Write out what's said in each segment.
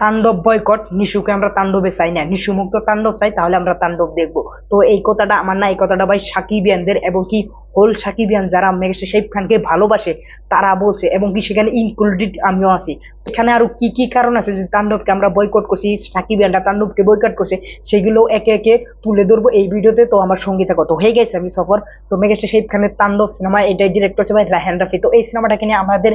তাণ্ডব বয়কট, নিশুকে আমরা তাণ্ডবে চাই না। নিশু মুক্ত তাণ্ডব চাই, তাহলে আমরা তাণ্ডব দেখব। তো এই কথাটা আমার না, এই কথাটা ভাই সাকিবিয়ানদের এবং কি হোল সাকিবিয়ান যারা মেঘেশ শাহিব খানকে ভালোবাসে, তারা বলছে এবং কি সেখানে ইনক্লুডেড আমিও আছি। এখানে আরও কি কি কারণ আছে যে তাণ্ডবকে আমরা বয়কট করছি, সাকিবিয়ানরা তাণ্ডবকে বয়কট করছে, সেগুলো একে একে তুলে ধরবো এই ভিডিওতে। তো আমার সঙ্গীতা কত হয়ে গেছে আমি সফর। তো মেঘেশ শাহিব খানের তাণ্ডব সিনেমা, এটাই ডিরেক্টর হচ্ছে ভাই রায়হান রাফি। তো এই সিনেমাটাকে নিয়ে আমাদের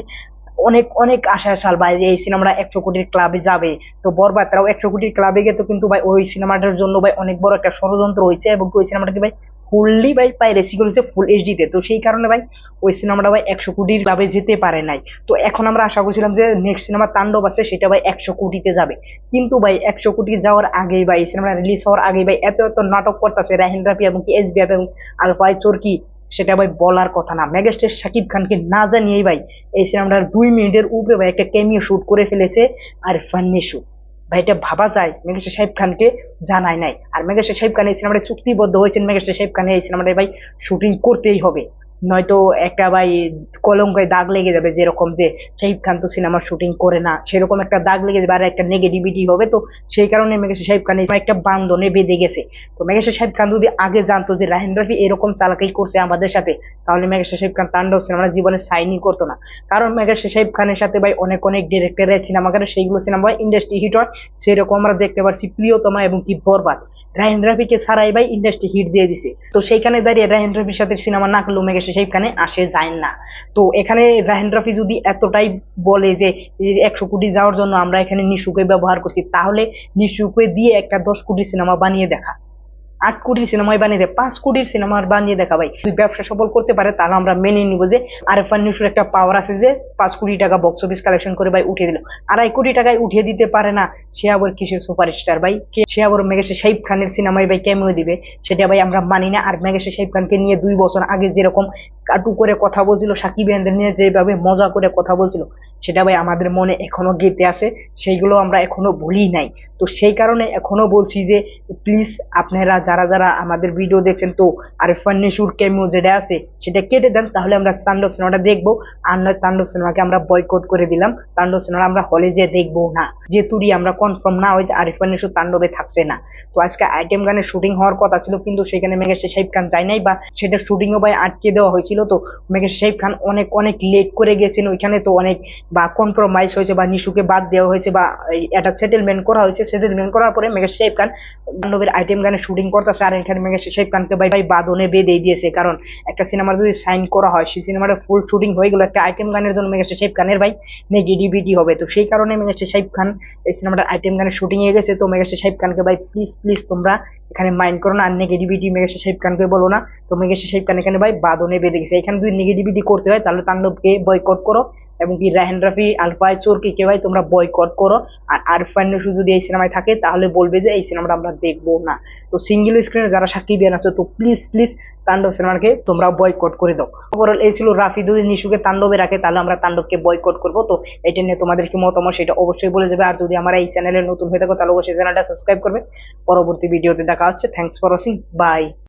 অনেক অনেক আশা সাল ভাই যে এই সিনেমাটা একশো কোটির ক্লাবে যাবে। তো বরবাদ তারাও একশো কোটির ক্লাবে গিয়ে তো কিন্তু ভাই ওই সিনেমাটার জন্য ভাই অনেক বড় একটা ষড়যন্ত্র হয়েছে এবং ওই সিনেমাটাকে ভাই ফুললি ভাই পাইরেসি করেছে ফুল এইচডিতে তো সেই কারণে ভাই ওই সিনেমাটা ভাই একশো কোটির ক্লাবে যেতে পারে নাই। তো এখন আমরা আশা করছিলাম যে নেক্সট সিনেমা তাণ্ডব আছে, সেটা ভাই একশো কোটিতে যাবে। কিন্তু ভাই একশো কোটি যাওয়ার আগেই ভাই সিনেমাটা রিলিজ হওয়ার আগেই ভাই এত এত নাটক করতেছে রাহিন রাফি এবং কি এস বি এবং আলফাই চোরকি। সেটা ভাই বলার কথা না। মেগাস্টার শাকিব খানকে না জানিয়েই ভাই এই সিনেমাটার দুই মিনিটের উপরে ভাই একটা ক্যামিও শ্যুট করে ফেলেছে আর ফান্নি শ্যুট ভাই এটা ভাবা যায়, মেগাস্টার সাহেব খানকে জানায় নাই। আর মেগাস্টার সাহেব খান এই সিনেমাটা চুক্তিবদ্ধ হয়েছেন মেঘেশ্বর সাহেব খান এই সিনেমাটায় ভাই শুটিং করতেই হবে। নয়তো একটা ভাই কলঙ্কায় দাগ লেগে যাবে যেরকম যে শাহিব খান তো সিনেমার শুটিং করে না, সেরকম একটা দাগ লেগে যাবে আর একটা নেগেটিভিটি হবে। তো সেই কারণে মেঘেশ্বর সাহেব খান একটা বান্ধনে বেঁধে গেছে। তো মেঘেশ্বর সাহেব খান যদি আগে জানতো যে রাহিন রাফি এরকম চালাকি করছে আমাদের সাথে, তাহলে মেঘেশ্বর সাহেব খান তাণ্ডব সিনেমার জীবনে সাইনই করতো না। কারণ মেঘেশ্বর সাহেব খানের সাথে ভাই অনেক অনেক ডিরেক্টরের সিনেমা করে, সেইগুলো সিনেমা ইন্ডাস্ট্রি হিট হয়। সেরকম আমরা দেখতে পারছি প্রিয়তমা এবং কি বরবাদ। রাহিন রাফিকে ছাড়াই ভাই ইন্ডাস্ট্রি হিট দিয়ে দিছে। তো সেইখানে দাঁড়িয়ে রাহিন রাফির সাথে সিনেমা না করলেও মেঘেশ্বর সাহেব খানে আসে, যায় না। তো এখানে রাহেন রাফি যদি এতটাই বলে যে একশো কোটি যাওয়ার জন্য আমরা এখানে নিশুকে ব্যবহার করছি, তাহলে নিশুকে দিয়ে একটা দশ কোটি সিনেমা বানিয়ে দেখা। আট কোটির সিনেমায় বানিয়ে দেয়, পাঁচ কোটির সিনেমা বানিয়ে দেখা ভাই। যদি ব্যবসা সফল করতে পারে, তাহলে আমরা মেনে নিব যে আরফান নিউসের একটা পাওয়ার আছে যে পাঁচ কোটি টাকা বক্স অফিস কালেকশন করে ভাই উঠিয়ে দিল। আড়াই কোটি টাকায় উঠিয়ে দিতে পারে না, সে আবার কিসের সুপারস্টার ভাই? কে, সে আবার মেঘেশে শাহিব খানের সিনেমায় ভাই ক্যামিও দিবে? সেটা ভাই আমরা মানি না। আর মেঘেশে শাহিব খানকে নিয়ে দুই বছর আগে যেরকম কাটু করে কথা বলছিল, সাকিব ইয়ানদের নিয়ে যেভাবে মজা করে কথা বলছিল সেটা ভাই আমাদের মনে এখনও গেতে আছে, সেইগুলো আমরা এখনও ভুলি নাই। তো সেই কারণে এখনও বলছি যে প্লিজ আপনারা যারা যারা আমাদের ভিডিও দেখছেন তো, আরিফান নিশুর ক্যামিও যেটা আছে, সেটা কেটে দেন, তাহলে আমরা তাণ্ডব সিনেমাটা দেখব। আর নয়, তাণ্ডব সিনেমাকে আমরা বয়কট করে দিলাম। তাণ্ডব সিনেমা আমরা হলে যেয়ে দেখব না। যে তুরি আমরা কনফার্ম না হয়ে যে আরিফান নিশু তাণ্ডবে থাকছে না। তো আজকে আইটেম গানের শুটিং হওয়ার কথা ছিল, কিন্তু সেখানে মেঘেশ্বর শাহিব খান যায় নাই, বা সেটা শুটিংও ভাই আটকে দেওয়া হয়েছিল তো মেঘেশ্বর শাহিব খান অনেক অনেক লেট করে গেছেন ওইখানে তো, অনেক বা কম্প্রোমাইজ হয়েছে বা নিশুকে বাদ দেওয়া হয়েছে বা একটা সেটেলমেন্ট করা হয়েছে সেটেলমেন্ট করার পরে মেঘেশ্বর শাহিব খান তাণ্ডবের আইটেম গানে শুটিং করতেছে আর এখানে মেঘেশ্বর শাহিব খানকে ভাই ভাই বাদনে বেঁধে দিয়েছে। কারণ একটা সিনেমা যদি সাইন করা হয়, সেই সিনেমাটা ফুল শুটিং হয়ে গেল একটা আইটেম গানের জন্য মেঘেশ্বর শাহিব খানের ভাই নেগেটিভিটি হবে। তো সেই কারণে মেঘেশ্বর শাহিব খান এই সিনেমাটার আইটেম গানের শুটিং এ গেছে। তো মেঘেশ্বর শাহিব খানকে ভাই প্লিজ প্লিজ তোমরা এখানে মাইন্ড করো না নেগেটিভিটি মেঘেশ্বর শাহিব খানকে বলো না। তো মেঘেশ্বর শাহিব খান এখানে ভাই বাদনে বেঁধে গেছে। এখানে যদি নেগেটিভিটি করতে হয়, তাহলে তাণ্ডবকে বয়কট করো এবং কি রাহেন রাফি আলফায় চোরকে কে ভাই তোমরা বয়কট করো। আর আরফান নসু যদি এই সিনেমায় থাকে, তাহলে বলবে যে এই সিনেমাটা আমরা দেখব না। তো সিঙ্গেল স্ক্রিনে যারা সাকিব বিয়ান আছে, তো প্লিজ প্লিজ তাণ্ডব সিনেমাকে তোমরা বয়কট করে দাও। ওভারঅল এই ছিল রাফি যদি নিশুকে তাণ্ডবে রাখে, তাহলে আমরা তাণ্ডবকে বয়কট করব। তো এটা নিয়ে তোমাদের কি মতামত, সেটা অবশ্যই বলে যাবে। আর যদি আমার এই চ্যানেলে নতুন হয়ে থাকো, তাহলে অবশ্যই চ্যানেলটা সাবস্ক্রাইব করবে। পরবর্তী ভিডিওতে দেখা হচ্ছে থ্যাংকস ফর ওয়াচিং বাই